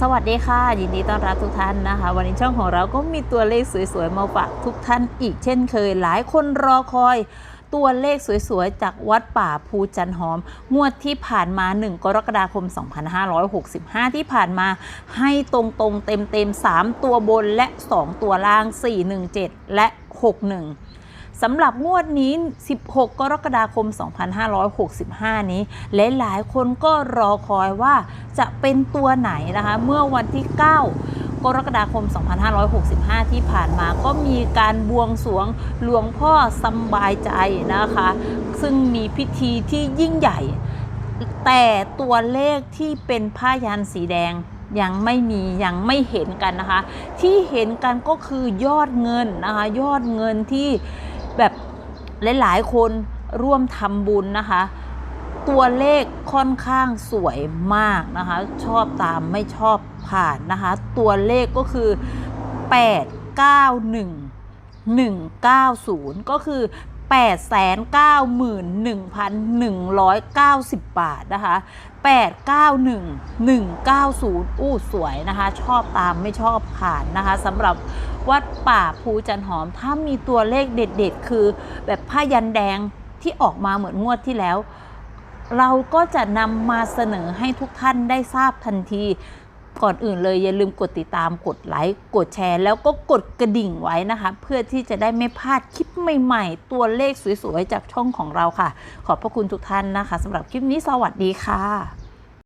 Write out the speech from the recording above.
สวัสดีค่ะ ยินดีต้อนรับทุกท่านนะคะ วันนี้ช่องของเราก็มีตัวเลขสวยๆ มาฝากทุกท่านอีกเช่นเคย หลายคนรอคอยตัวเลขสวยๆ จากวัดป่าภูจันหอม งวดที่ผ่านมา 1 กรกฎาคม 2565 ที่ผ่านมาให้ตรงๆเต็มๆ 3 ตัวบนและ 2 ตัวล่าง 417 และ 61 สำหรับงวดนี้ 16 กรกฎาคม 2565 นี้ หลาย ๆ คนก็รอคอยว่าจะเป็นตัวไหนนะคะ เมื่อวันที่ 9 กรกฎาคม 2565 ที่ผ่านมาก็มีการบวงสรวงหลวงพ่อสบายใจนะคะ ซึ่งมีพิธีที่ยิ่งใหญ่ แต่ตัวเลขที่เป็นผ้ายันสีแดงยังไม่มียังไม่เห็นกันนะคะ ที่เห็นกันก็คือยอดเงินนะคะ ยอดเงินที่ แบบหลายๆคนร่วมทำบุญนะคะ ตัวเลขค่อนข้างสวยมากนะคะ ชอบตามไม่ชอบผ่านนะคะ ตัวเลขก็คือ 891 190 ก็คือ 891,190 บาทนะคะ 891 190 อู้สวยนะคะ ชอบตามไม่ชอบผ่านนะคะสำหรับวัดป่าภูจันหอม ถ้ามีตัวเลขเด็ดๆ คือแบบผ้ายันแดงที่ออกมาเหมือนงวดที่แล้ว เราก็จะนำมาเสนอให้ทุกท่านได้ทราบทันที ก่อนอื่นเลยอย่าลืมกดติดตามกดไลค์กดแชร์ แล้วก็กดกระดิ่งไว้นะคะ เพื่อที่จะได้ไม่พลาดคลิปใหม่ๆ ตัวเลขสวยๆ จากช่องของเราค่ะ ขอบพระคุณทุกท่านนะคะสำหรับคลิปนี้สวัสดีค่ะ